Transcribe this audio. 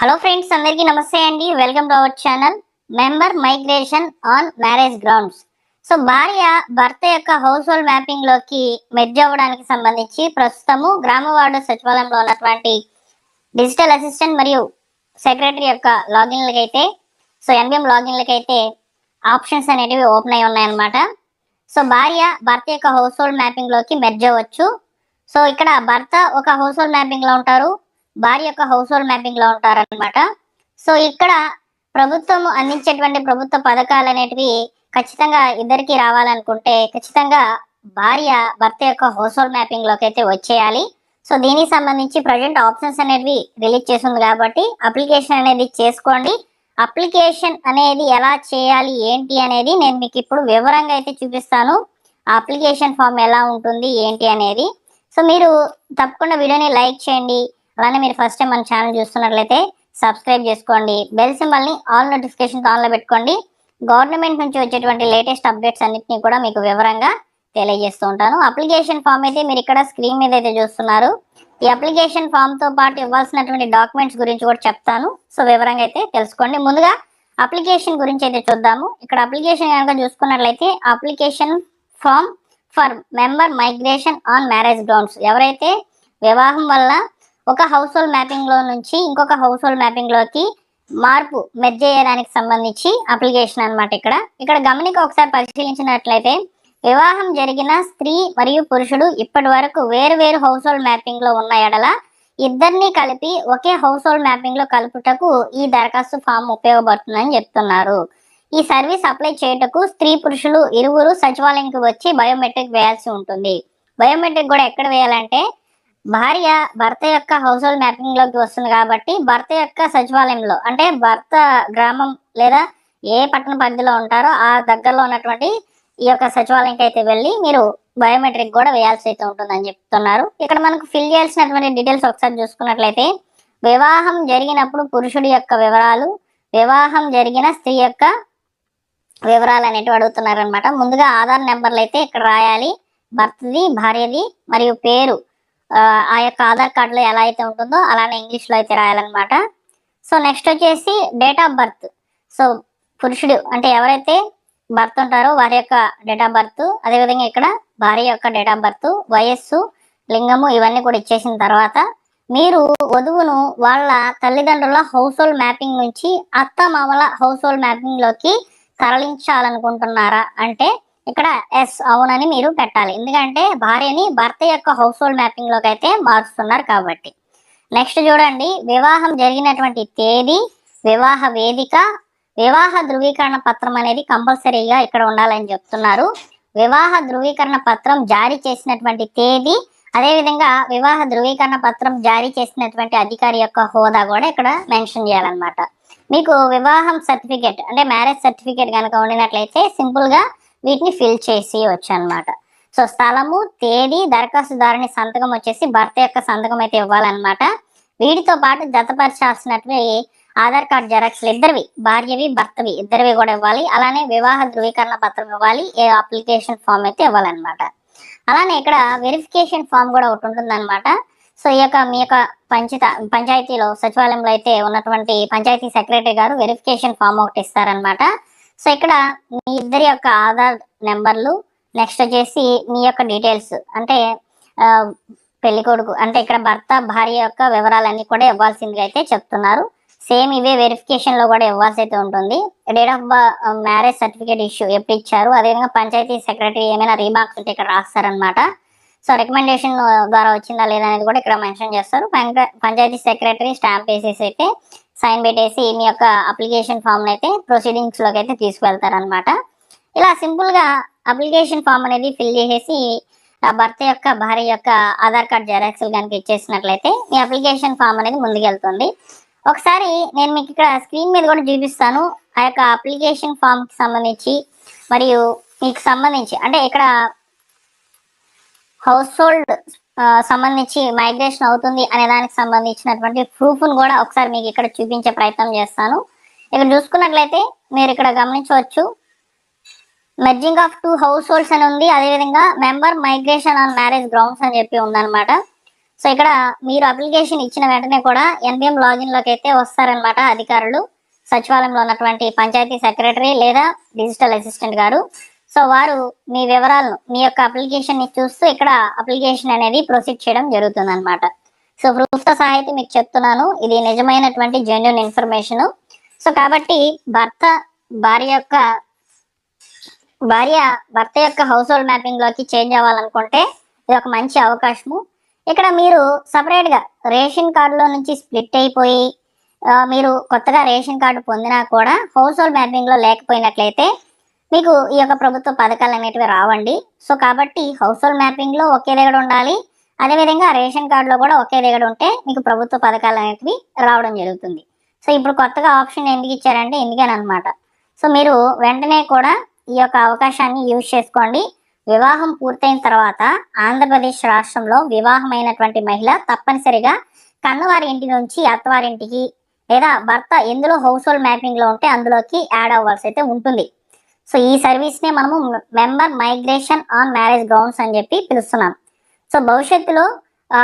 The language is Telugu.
హలో ఫ్రెండ్స్ అందరికీ నమస్తే అండి. Welcome to our channel member migration on marriage grounds so భార్య భర్త యొక్క హౌస్ హోల్డ్ మ్యాపింగ్లోకి మెర్జ్ అవ్వడానికి సంబంధించి ప్రస్తుతము గ్రామ వార్డు సచివాలయంలో ఉన్నటువంటి డిజిటల్ అసిస్టెంట్ మరియు సెక్రటరీ యొక్క లాగిన్లకి అయితే సో ఎన్బిఎం లాగిన్లకి అయితే ఆప్షన్స్ అనేటివి ఓపెన్ అయి ఉన్నాయన్నమాట. సో భార్య భర్త యొక్క హౌస్ హోల్డ్ మ్యాపింగ్లోకి మెర్జ్ అవ్వచ్చు. సో ఇక్కడ భర్త ఒక హౌస్ హోల్డ్ మ్యాపింగ్లో ఉంటారు. భార్య యొక్క హౌస్ హోల్డ్ మ్యాపింగ్లో ఉంటారన్నమాట. సో ఇక్కడ ప్రభుత్వం అందించేటువంటి ప్రభుత్వ పథకాలు అనేటివి ఖచ్చితంగా ఇద్దరికి రావాలనుకుంటే ఖచ్చితంగా భార్య భర్త యొక్క హౌస్ హోల్డ్ మ్యాపింగ్లోకి అయితే వచ్చేయాలి. సో దీనికి సంబంధించి ప్రజెంట్ ఆప్షన్స్ అనేవి రిలీజ్ చేసింది కాబట్టి అప్లికేషన్ అనేది చేసుకోండి. అప్లికేషన్ అనేది ఎలా చేయాలి ఏంటి అనేది నేను మీకు ఇప్పుడు వివరంగా అయితే చూపిస్తాను. ఆ అప్లికేషన్ ఫామ్ ఎలా ఉంటుంది ఏంటి అనేది. సో మీరు తప్పకుండా వీడియోని లైక్ చేయండి. అలానే మీరు ఫస్ట్ టైం మన ఛానల్ చూస్తున్నట్లయితే సబ్స్క్రైబ్ చేసుకోండి. బెల్ సింబల్ని ఆల్ నోటిఫికేషన్ ఆన్లో పెట్టుకోండి. గవర్నమెంట్ నుంచి వచ్చేటువంటి లేటెస్ట్ అప్డేట్స్ అన్నింటినీ కూడా మీకు వివరంగా తెలియజేస్తూ ఉంటాను. అప్లికేషన్ ఫామ్ అయితే మీరు ఇక్కడ స్క్రీన్ మీద అయితే చూస్తున్నారు. ఈ అప్లికేషన్ ఫామ్తో పాటు ఇవ్వాల్సినటువంటి డాక్యుమెంట్స్ గురించి కూడా చెప్తాను. సో వివరంగా అయితే తెలుసుకోండి. ముందుగా అప్లికేషన్ గురించి అయితే చూద్దాము. ఇక్కడ అప్లికేషన్ కనుక చూసుకున్నట్లయితే application form for member migration on marriage grounds ఎవరైతే వివాహం వల్ల ఒక హౌస్ హోల్డ్ మ్యాపింగ్లో నుంచి ఇంకొక హౌస్ హోల్డ్ మ్యాపింగ్లోకి మార్పు మెర్జ్ చేయడానికి సంబంధించి అప్లికేషన్ అన్నమాట ఇక్కడ. ఇక్కడ గమనిక ఒకసారి పరిశీలించినట్లయితే వివాహం జరిగిన స్త్రీ మరియు పురుషుడు ఇప్పటి వరకు వేరు వేరు హౌస్ హోల్డ్ మ్యాపింగ్లో ఉన్న ఎడల ఇద్దరిని కలిపి ఒకే హౌస్ హోల్డ్ మ్యాపింగ్లో కలుపుటకు ఈ దరఖాస్తు ఫామ్ ఉపయోగపడుతుందని చెప్తున్నారు. ఈ సర్వీస్ అప్లై చేయుటకు స్త్రీ పురుషులు ఇరువురు సచివాలయంకి వచ్చి బయోమెట్రిక్ వేయాల్సి ఉంటుంది. బయోమెట్రిక్ కూడా ఎక్కడ వేయాలంటే భార్య భర్త యొక్క హౌస్ హోల్డ్ మ్యాపింగ్లోకి వస్తుంది కాబట్టి భర్త యొక్క సచివాలయంలో అంటే భర్త గ్రామం లేదా ఏ పట్టణ పరిధిలో ఉంటారో ఆ దగ్గరలో ఉన్నటువంటి ఈ యొక్క సచివాలయంకి అయితే వెళ్ళి మీరు బయోమెట్రిక్ కూడా వేయాల్సి అయితే ఉంటుందని చెప్తున్నారు. ఇక్కడ మనకు ఫిల్ చేయాల్సినటువంటి డీటెయిల్స్ ఒకసారి చూసుకున్నట్లయితే వివాహం జరిగినప్పుడు పురుషుడి యొక్క వివరాలు వివాహం జరిగిన స్త్రీ యొక్క వివరాలు అనేటివి అడుగుతున్నారు అనమాట ముందుగా ఆధార్ నెంబర్లు అయితే ఇక్కడ రాయాలి. భర్తది భార్యది మరియు పేరు ఆ, యొక్క ఆధార్ కార్డులో ఎలా అయితే ఉంటుందో అలానే ఇంగ్లీష్లో అయితే రాయాలన్నమాట. సో నెక్స్ట్ వచ్చేసి డేట్ ఆఫ్ బర్త్. సో పురుషుడు అంటే ఎవరైతే బర్త్ ఉంటారో వారి యొక్క డేట్ ఆఫ్ బర్త్ అదేవిధంగా ఇక్కడ భార్య యొక్క డేట్ ఆఫ్ బర్త్ వయస్సు లింగము ఇవన్నీ కూడా ఇచ్చేసిన తర్వాత మీరు వధువును వాళ్ళ తల్లిదండ్రుల హౌస్ హోల్డ్ మ్యాపింగ్ నుంచి అత్త మామల హౌస్ హోల్డ్ మ్యాపింగ్లోకి తరలించాలనుకుంటున్నారా? అంటే ఇక్కడ ఎస్ అవునని మీరు పెట్టాలి. ఎందుకంటే భార్యని భర్త యొక్క హౌస్ హోల్డ్ మ్యాపింగ్లోకి అయితే మారుస్తున్నారు కాబట్టి. నెక్స్ట్ చూడండి. వివాహం జరిగినటువంటి తేదీ వివాహ వేదిక వివాహ ధృవీకరణ పత్రం అనేది కంపల్సరీగా ఇక్కడ ఉండాలని చెప్తున్నారు. వివాహ ధృవీకరణ పత్రం జారీ చేసినటువంటి తేదీ అదేవిధంగా వివాహ ధృవీకరణ పత్రం జారీ చేసినటువంటి అధికారి యొక్క హోదా కూడా ఇక్కడ మెన్షన్ చేయాలన్నమాట. మీకు వివాహం సర్టిఫికేట్ అంటే మ్యారేజ్ సర్టిఫికేట్ కనుక ఉండినట్లయితే సింపుల్గా వీటిని ఫిల్ చేసి వచ్చనమాట సో స్థలము తేదీ దరఖాస్తుదారుని సంతకం వచ్చేసి భర్త యొక్క సంతకం అయితే ఇవ్వాలన్నమాట వీటితో పాటు జతపరచాల్సినటువంటి ఆధార్ కార్డ్ జెరాక్స్లు ఇద్దరివి భార్యవి భర్తవి ఇద్దరివి కూడా ఇవ్వాలి. అలానే వివాహ ధృవీకరణ పత్రం ఇవ్వాలి ఏ అప్లికేషన్ ఫామ్ అయితే ఇవ్వాలన్నమాట అలానే ఇక్కడ వెరిఫికేషన్ ఫామ్ కూడా ఒకటి ఉంటుంది సో ఈ యొక్క మీ యొక్క పంచిత పంచాయతీలో సచివాలయంలో అయితే ఉన్నటువంటి పంచాయతీ సెక్రటరీ గారు వెరిఫికేషన్ ఫామ్ ఒకటి ఇస్తారనమాట. సో ఇక్కడ మీ ఇద్దరి యొక్క ఆధార్ నెంబర్లు నెక్స్ట్ వచ్చేసి మీ యొక్క డీటెయిల్స్. అంటే ఆ, పెళ్ళి కొడుకు అంటే ఇక్కడ భర్త భార్య యొక్క వివరాలన్నీ కూడా ఇవ్వాల్సిందిగా అయితే చెప్తున్నారు. సేమ్ ఇవే వెరిఫికేషన్లో కూడా ఇవ్వాల్సి అయితే ఉంటుంది date of marriage certificate issue ఎప్పుడు ఇచ్చారు? అదేవిధంగా పంచాయతీ సెక్రటరీ ఏమైనా రీమార్క్స్ ఉంటే ఇక్కడ రాస్తారనమాట సో రికమెండేషన్ ద్వారా వచ్చిందా లేదా అనేది కూడా ఇక్కడ మెన్షన్ చేస్తారు. పంచాయతీ సెక్రటరీ స్టాంప్ వేసేసి అయితే సైన్ పెట్టేసి మీ యొక్క అప్లికేషన్ ఫామ్ని అయితే ప్రొసీడింగ్స్లోకి అయితే తీసుకువెళ్తారనమాట ఇలా సింపుల్గా అప్లికేషన్ ఫామ్ అనేది ఫిల్ చేసేసి ఆ భర్త యొక్క భార్య యొక్క ఆధార్ కార్డ్ జెరాక్స్లు కనుక ఇచ్చేసినట్లయితే మీ అప్లికేషన్ ఫామ్ అనేది ముందుకెళ్తుంది. ఒకసారి నేను మీకు ఇక్కడ స్క్రీన్ మీద కూడా చూపిస్తాను. ఆ యొక్క అప్లికేషన్ ఫామ్కి సంబంధించి మరియు మీకు సంబంధించి అంటే ఇక్కడ హౌస్ హోల్డ్ సంబంధించి మైగ్రేషన్ అవుతుంది అనే దానికి సంబంధించినటువంటి ప్రూఫ్ కూడా ఒకసారి మీకు ఇక్కడ చూపించే ప్రయత్నం చేస్తాను. ఇక్కడ చూసుకున్నట్లయితే మీరు ఇక్కడ గమనించవచ్చు. Merging of two house holds అని ఉంది. అదేవిధంగా member migration on marriage grounds అని చెప్పి ఉందన్నమాట. సో ఇక్కడ మీరు అప్లికేషన్ ఇచ్చిన వెంటనే కూడా ఎన్బిఎం లాగిన్లోకి అయితే వస్తారనమాట అధికారులు. సచివాలయంలో ఉన్నటువంటి పంచాయతీ సెక్రటరీ లేదా డిజిటల్ అసిస్టెంట్ గారు. సో వారు మీ వివరాలను మీ యొక్క అప్లికేషన్ని చూస్తూ ఇక్కడ అప్లికేషన్ అనేది ప్రొసీడ్ చేయడం జరుగుతుంది అనమాట సో ప్రూఫ్తో సహా అయితే మీకు చెప్తున్నాను. ఇది నిజమైనటువంటి జెన్యున్ ఇన్ఫర్మేషన్ సో కాబట్టి భర్త భార్య యొక్క భార్య భర్త యొక్క హౌస్ హోల్డ్ మ్యాపింగ్లోకి చేంజ్ అవ్వాలనుకుంటే ఇది ఒక మంచి అవకాశము. ఇక్కడ మీరు సపరేట్గా రేషన్ కార్డులో నుంచి స్ప్లిట్ అయిపోయి మీరు కొత్తగా రేషన్ కార్డు పొందినా కూడా హౌస్ హోల్డ్ మ్యాపింగ్లో లేకపోయినట్లయితే మీకు ఈ యొక్క ప్రభుత్వ పథకాలు అనేటివి రావండి. సో కాబట్టి హౌస్ హోల్డ్ మ్యాపింగ్లో ఒకే దగ్గర ఉండాలి. అదేవిధంగా రేషన్ కార్డులో కూడా ఒకే దగ్గర ఉంటే మీకు ప్రభుత్వ పథకాలు అనేటివి రావడం జరుగుతుంది. సో ఇప్పుడు కొత్తగా ఆప్షన్ ఎందుకు ఇచ్చారంటే ఎందుకనమాట సో మీరు వెంటనే కూడా ఈ యొక్క అవకాశాన్ని యూజ్ చేసుకోండి. వివాహం పూర్తయిన తర్వాత ఆంధ్రప్రదేశ్ రాష్ట్రంలో వివాహమైనటువంటి మహిళ తప్పనిసరిగా కన్నవారి ఇంటి నుంచి అత్తవారింటికి లేదా భర్త ఎందులో హౌస్ హోల్డ్ మ్యాపింగ్లో ఉంటే అందులోకి యాడ్ అవ్వాల్సి అయితే ఉంటుంది. సో ఈ సర్వీస్ నే మనము member migration on marriage grounds అని చెప్పి పిలుస్తున్నాం. సో భవిష్యత్తులో ఆ,